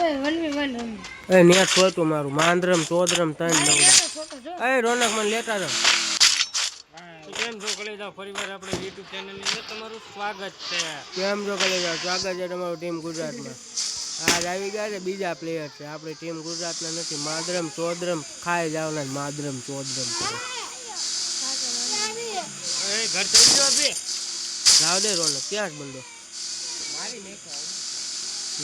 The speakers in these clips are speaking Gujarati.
એ નેટ છોતું મારું. માંદરમ ચોદરમ ત્રણ નવડા એ રોનક મને લેતા રહો કેમ છો કલેજા ફરીવાર આપણે યુટ્યુબ ચેનલની અંદર તમારું સ્વાગત છે. કેમ જો કરી જાઓ? સ્વાગત છે તમારું ટીમ ગુજરાતમાં. આજ આવી ગયા છે બીજા પ્લેયર છે. આપણી ટીમ ગુજરાતના નથી. માદરમ ચોદરમ ખાઈ જાવના જ માદરમ ચોદરમ. એ ઘર થઈ ગયો બે જાવ દે રોનક ક્યાં જ બંધો? મારી મેકો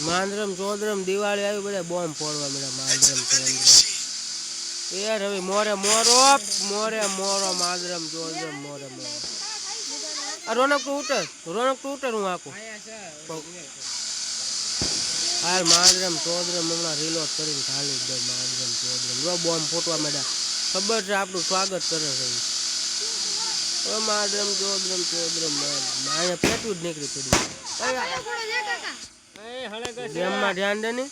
માંદરમ ચોદરમ દિવાળી આવી બધા બોમ્બ ફોડવા મળ્યા માંદરમ ચોદરમ. યાર હવે મોરે મોરો મોરે મોરો માંદરમ ચોદરમ મોરે મોરો. આ રોનક તું ઉતર રોનક તું ઉતર હું આખું હાલ માંદરમ ચોદરમ હમણાં રિલોડ કરીને ખાલી દો માંદરમ ચોદરમ. જો બોમ્બ ફોટવા મળ્યા. ખબર છે આપણું સ્વાગત કરે છે. હવે માંદરમ ચોદરમ ચોદરમ. અહીંયા પેટું જ નીકળી પડ્યું. ગેમમાં ધ્યાન દે ને.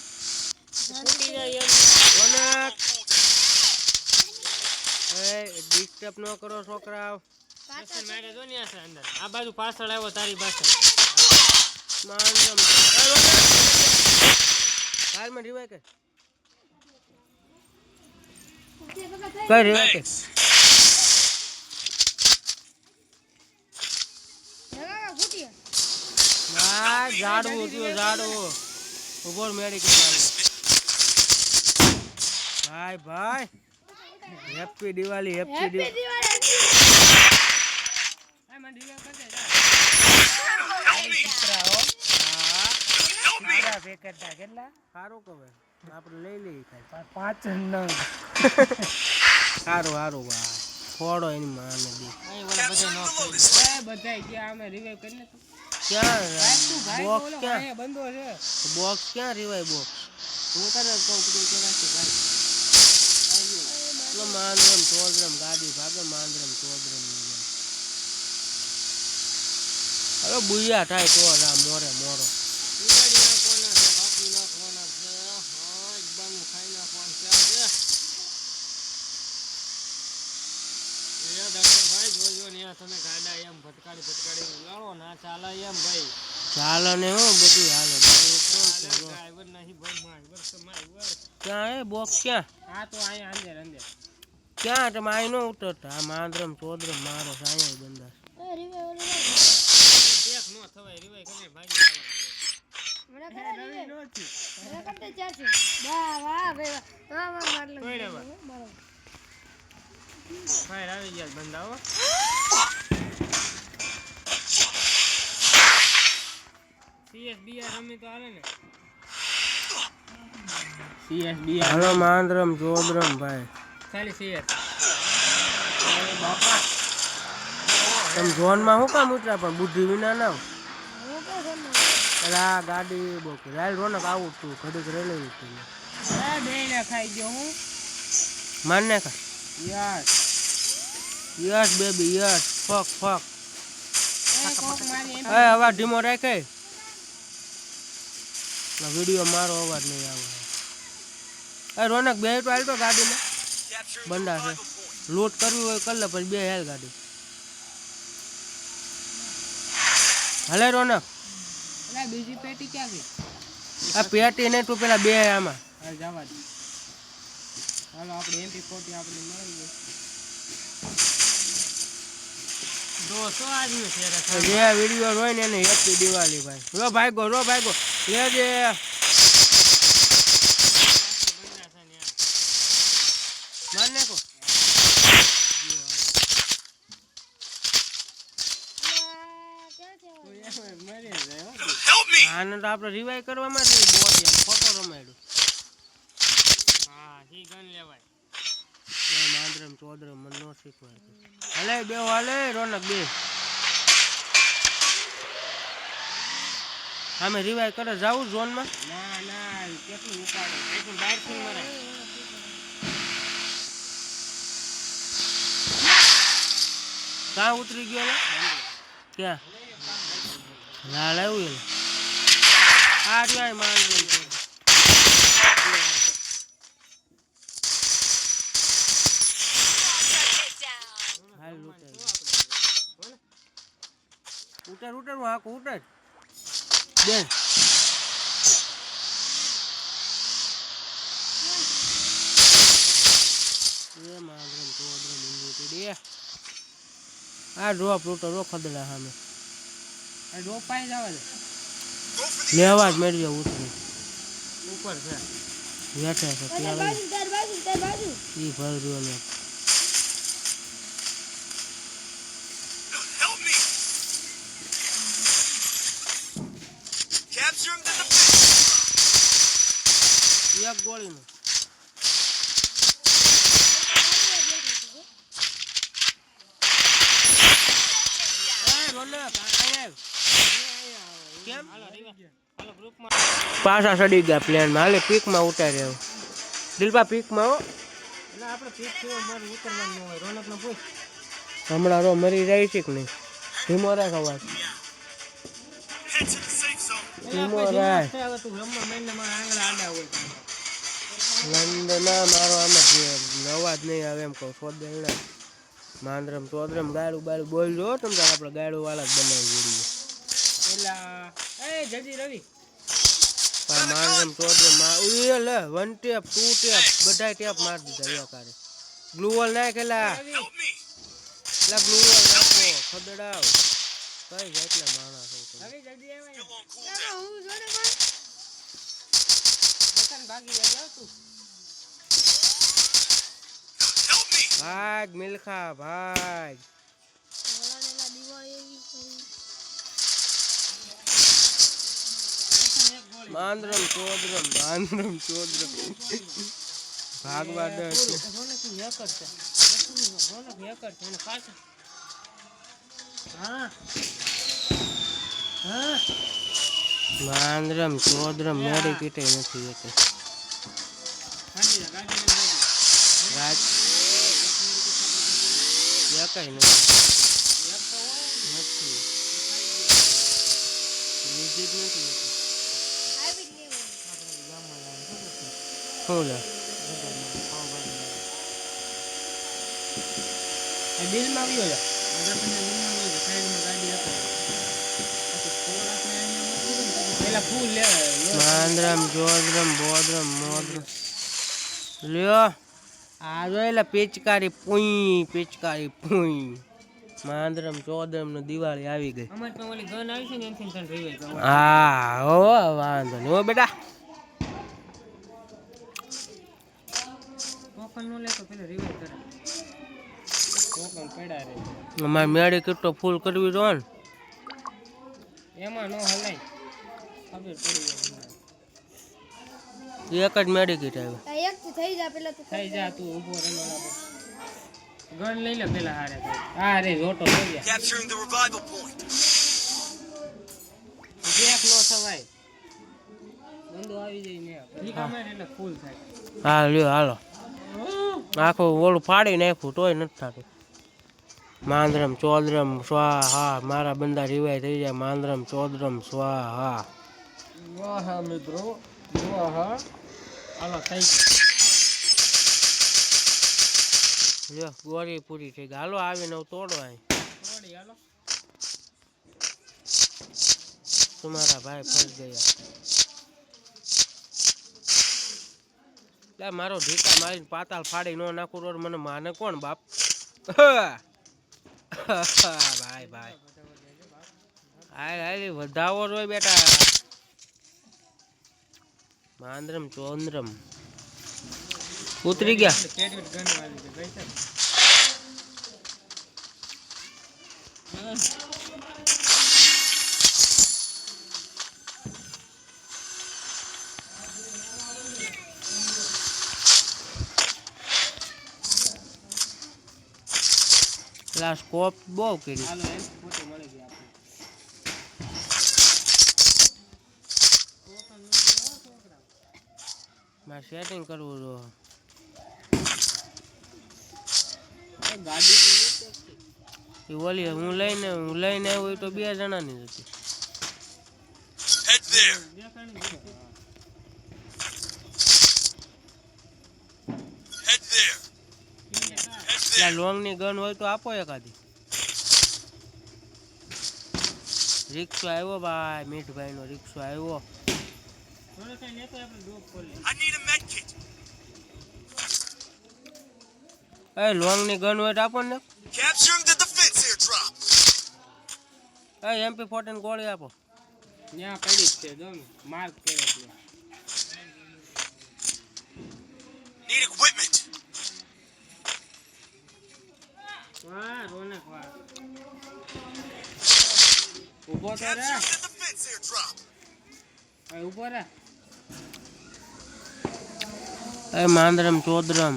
ડિસ્ટર્બ ન કરો ને આ બાજુ પાછળ આવ્યો તારી પાછળ હાલમાં રિવાય કઈ રિવાય ઝાડવું થયું ઝાડવું. ઊભો મેડિકલ ભાઈ ભાઈ. Happy Diwali happy Diwali. કેટલા? સારું કહે આપણે લઈ લઈએ પાંચ સારું સારું ભાઈ. ફોડો એની માને બી. બધા ગયા અમે રિવાઈવ કરીને તો ક્યાં બોક્સ ક્યાં? બંધો છે. બોક્સ ક્યાં રિવાય બોક્સ? હું તને કહું બધું કરાશે ભાઈ. એટલે માંદરમ ચોદરમ ગાડી ભાગે માંદરમ ચોદરમ. હવે બુયા થાય તો જ મોરે મોરો ઉડાડી નાખવાના છે કાપી નાખવાના છે હા એકદમ ખાઈ નાખવાનું છે આજે એ ડૉક્ટર ભાઈ જોજો ને આ તમે ગાડા એમ ભટકાડી ભટકાડી લાવો ના ચાલે એમ ભાઈ ચાલે ને હો બધું હાલે મારું. ડ્રાઈવર નહીં ભાઈ માઈવર તો માઈવર ક્યાં એ બોક્સ ક્યાં આ તો આય અંદર અંદર ક્યાં તમે આય નો ઉતરતા આ માંદરમ ચોદરમ મારો છે અહીંયા બંધા ટેક નો થવાય રિવાય કરે ભાગી જવાનું ફાયર આવી ગયા બંદા હો સીએસ બીઆર રમી તો હાલે ને. સીએસ બીઆર હાલો માંદરમ ચોદરમ ભાઈ. ખાલી સીએસ તમે ઝોનમાં શું કામ ઉતરા પણ બુદ્ધિ વિના ના આ ગાડી બહુ રાયલ રોનક આવું તું. ઘડીક રહી લેવી તું ખાઈ ગયો હું. માન ને ખા. Yes. Yes baby yes. Fuck fuck. એ અવાજ ધીમો રાખે. વીડિયો મારો અવાજ નહીં આવે. એ રોનક બે તો હાલતો ગાડીમાં? બંડા છે. લૂંટ કરવી હોય કરી લે પછી બે હેલ ગાડી. હલે રોનક. બીજી પેટી ક્યાં ગઈ? આ પેટી નહીં તું પેલા બે આમાં. જવા દે. હાલો આપણે એમપી ફોર્ટી આપણે મળી ગઈ દોસ્તો આજનું છે જે વીડિયો હોય ને એને હેપી દિવાળી ભાઈ. રો ભાઈ ગો રો ભાઈ ગો. લેજે માર નાખો. આને તો આપણે રિવાઈ કરવા માટે બોડી આમ ફોટો રમાડ્યું. લેવાય. માંદરમ ચોદરમ મને નો શીખવાય હલે બે હાલે રોનક બે. આમે રિવાય કરે જાવું ઝોનમાં? ના ના કેટલું ઉપાડે? કેટલું બહારથી મરે. ક્યાં ઉતરી ગયો ક્યાં? આવ્યું એને. આ રહ્યા માંદરમ અત્યારે ઉતરવું આખું ઉતર. બે આ ડ્રોપ રૂટો રો ખદડા સામે. આ ડ્રોપ પાઈ લેવા જ મેળવી ઉતરી. ઉપર છે. બેઠે છે ત્યાં બાજુ ગોળીનું પાછા ચડી ગયા પ્લેનમાં હાલે પીકમાં ઉતાર્યા દિલપા પીકમાં હો. એટલે આપણે પીક થયો મારે ઉતરવાનું હોય. રોનકને પૂછ. હમણાં રો મરી જાય છે કે નહીં? ધીમો રાખ અવાજ! ધીમો રાખ. જીવન છે, હવે તું રમવા માંડ આંગળા આડા હોય. લંડના મારો આમાં જે અવાજ નહીં આવે એમ કહું સોદે એડા માંદરમ ચોદરમ ગાડું બાડું બોલજો હો તમ તાર આપણે ગાડું વાળા જ બનાવી વીડિયો એટલે એ જજી રવિ. પણ માંદરમ ચોદરમમાં ઉઈ લે વન ટેપ ટુ ટેપ બધા ટેપ માર દીધા યો કારે ગ્લુઅલ નાખેલા Help ગ્લુઅલ નાખો ખદડાવ. કઈ એટલે માણસ રવિ જલ્દી આવે ને. Still on cooldown. હું જોડે ભાગી જાય તું. ભાગ મિલખા ભાગ ઓલાને લા દિવાળી એવી કરી માંદરમ ચોદરમ માંદરમ ચોદરમ ભાગવા દસ રોનકનું હેકર છે રોનક હેકર છે એને પાછા હા હા માંદરમ ચોદરમ મેળી કીટે નથી એક ગાડી જા, ગાડી લઈને જજો. રાજ લે બજારમાં પાવભાજી લાવીને. એ બિલમાં આવ્યો ફૂલ માંદરમ ચોદરમ બોદરમ મોદરમ. લ્યો. આ જોયેલા પિચકારી પૂઈ પિચકારી પૂઈ. માંદરમ ચોદરમ ને દિવાળી આવી ગઈ. અમારે તો ઓલી ગન આવી છે ને એનથી તને રીવાય તો હા હો વાંધો નહીં હો બેટા. અમારે મેળે કેટલો ફૂલ કરવી જો ને. એમાં નો હલાય. એક જ મેળી કીટ આવી. આ એક થી થઈ જા પેલા તું થઈ જા તું ઊભો રનવાળા પર ગણ લઈ લે પેલા હારે હા રે જોટો લઈ ગયા. Capturing the revival point. દેખ નો થવાય. બંદો આવી જઈ ને. ઠીક અમે એટલે ફૂલ થાય. હા લ્યો હાલો. આખું ઓલું ફાડી નાખ્યું તોય નથી થતું. માંદરમ ચોદરમ સ્વાહા. મારા બંદા રિવાય થઈ જાય. માંદરમ ચોદરમ સ્વા હા વાહ મિત્રો વાહ હાલો થઈ લ્યો ગોળી પૂરી થઈ ગઈ. હાલો આવીને હવે તોડો અહીં. હાલો. તમારા ભાઈ ફરી ગયા. મારો ઢીકા મારીને પાતાળ ફાડી નો નાખું રોડ. મને માને કોણ બાપ? ભાઈ ભાઈ. હાલી હાય વધાવો રોય બેટા. માંદ્રમ ચોંદ્રમ. ઉતરી ગયા પેટવીટ ગન વાળી છે ભાઈ સાહેબ પેલા સ્કોપ બહુ કરી હાલો એમ ફોટો મળી ગયા આપણે મારે સેટિંગ કરવું જો એ ઓલી હું લઈને હું લઈને આવ્યો તો બે જણાની હતી. લોંગ લોંગની ગન હોય તો આપો એકાદી. રિક્ષો આવ્યો ભાઈ મીઠભાઈ નો રિક્ષો આવ્યો. I need a med એ લોંગની ગન હોય તો આપો ને. Capturing the defense airdrop. એ એમપી ફોર્ટીન ગોળી આપો. ત્યાં પડી જ છે જો ને. માર્ક કર્યો છે. Need equipment. વાહ રોનક વાહ. ઊભો તો રે. હવે ઊભો રે. એ માંદરમ ચોદરમ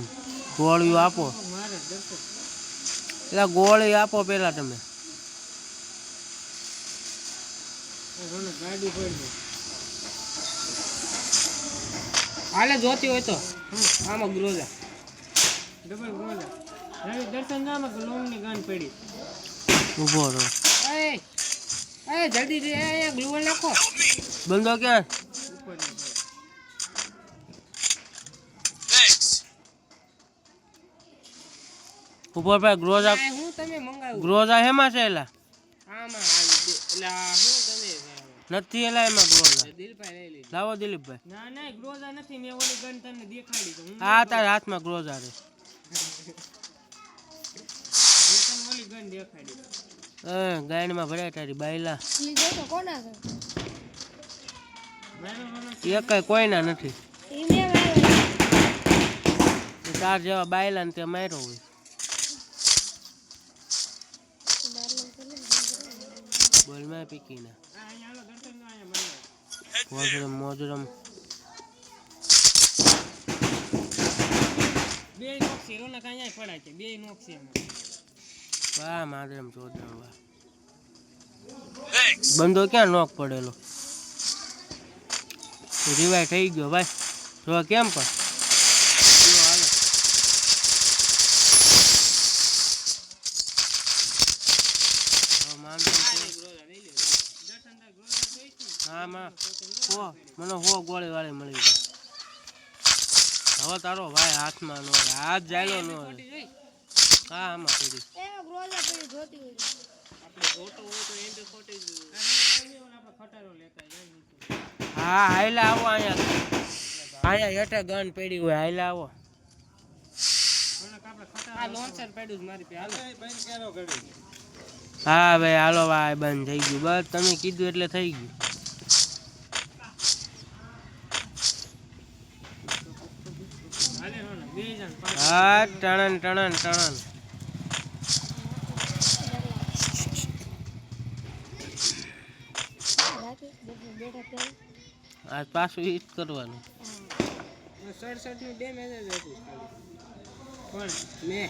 ગોળીઓ આપો. એટલે ગોળી આપો પેલા તમે. હાલે જોતી હોય તો. આમાં ગ્રોઝા ડબલ ગ્રોઝા રવિ દર્શન નામાં લોંગની ગન પડી. ઊભો રહો. એ એ જલ્દી ગ્લુવલ નાખો. બંધો ક્યાં? ઉપર ભાઈ ગ્રોઝા હું તમે મંગાવ્યું ગ્રોઝા હેમાં છે એલા? આમાં આવી દે- એટલે આ હું તમે નથી એલા એમાં ગ્રોઝા દિલભાઈ લઈ લીધી લાવો દિલીપભાઈ. ના ના ગ્રોઝા નથી. મેં ઓલી ગન તમને દેખાડી તો હું આ તારા હાથમાં ગ્રોઝા રે. ઓલી ગન દેખાડી. એ ગાયનમાં ભરાય તારી બાયલા. લીધો તો કોના છે? મારો એ કઈ કોઈના નથી. તાર જેવા બાયલા ને તે માર્યો હોય. Head there. મોજરમ મોજરમ. બે નોક છે રોનક અહીંયા પડાય છે. બે નોક છે વાહ માદરમ ચોદરમ વાહ. બંધો ક્યાં નોક પડેલો? રિવાય થઈ ગયો ભાઈ. તો કેમ પણ? મને હો ગોળી વાળી મળી ગઈ. હવે તારો ભાઈ હાથમાં નો હાથ જાયલો નો હા આમાં પડી. જાય. હા હાઈલા આવો અહીંયા. અહીંયા હેઠે ગન પડી હોય. હાઈલા આવો. આ લોન્ચર પડ્યું છે મારી પાસે. હાલો. હા ભાઈ હાલો ભાઈ બંધ થઈ ગયું. બસ તમે કીધું એટલે થઈ ગયું હાલે રોનક બે જણ પાંચ હા ટણન ટણન ટણન. આ પાછું ઈ કરવાનું. સડસઠનું ડેમેજ જ હતું પણ મેં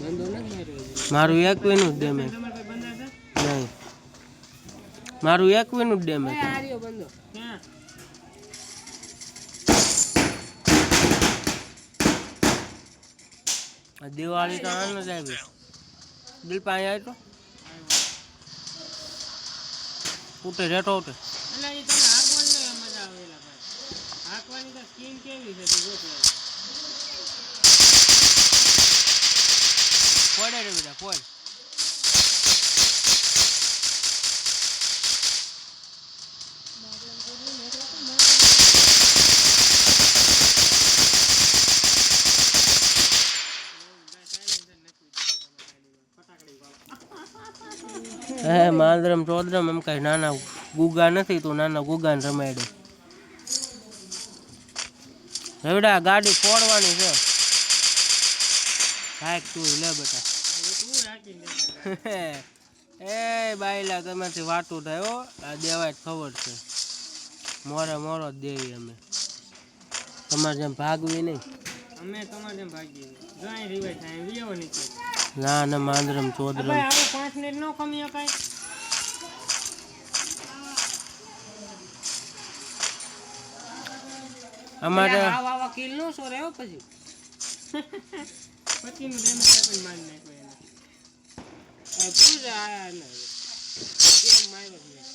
બંધો નથી માર્યો હજી. મારું એકવીનું જ ડેમેજ નહીં. મારું એકવીનું જ ડેમેજ આવે તો આનંદ સાહેબ તો પાણી આવ્યું તો? ઉઠે રેટો ઉઠે. પડે રે બધા પડ. હે, માંદરમ, ચોદરમ, એમ કઈ નાના ગુગા નથી તું નાના ગુગાને રમાડે. રવિડા, ગાડી ફોડવાની છે. હાક તું, લે બેટા. એ બાયલા, તમારથી વાતું થાય, હો. આ દેવાય ખબર છે. મોરે મોરો જ દેવી અમે. તમારે જેમ ભાગવી નહીં. અમે તમારે જેમ ભાગીએ. ગાય રિવાય થાય વિયો નીચે. ના ના માંદરમ ચોદરમ પાંચ મિનિટ નો કમી કાંઈ અમારે આવા આવા કિલ નો સો રહ્યો પછી પછી મારી નાખ્યો એને પૂજા આયા ને કેમ માર્યો જ નહીં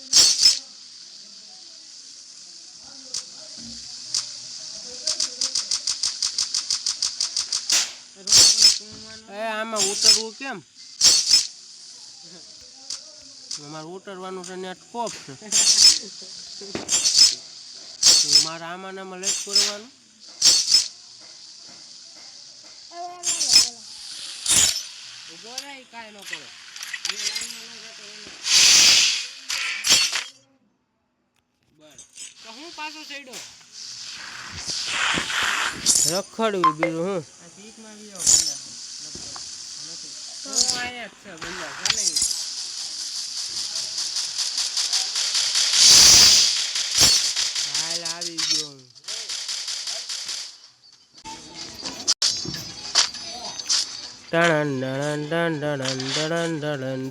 રોજ કોઈ કુંવાનો એ આમાં ઉતરવું કેમ? અમારે ઉતરવાનું છે ને સ્કોપ છે. મારે આમાં આમાં લેટ કરવાનું. રહે કાંઈ ન કરે. બસ. તો હું પાછો સડ્યો રખડવી બીજું હું? ડણન ડણન ડણન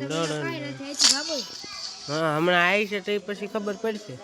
ડણન. કાંઈ નથી અહીંથી ભાગો હા હમણાં આવી છે તો પછી ખબર પડશે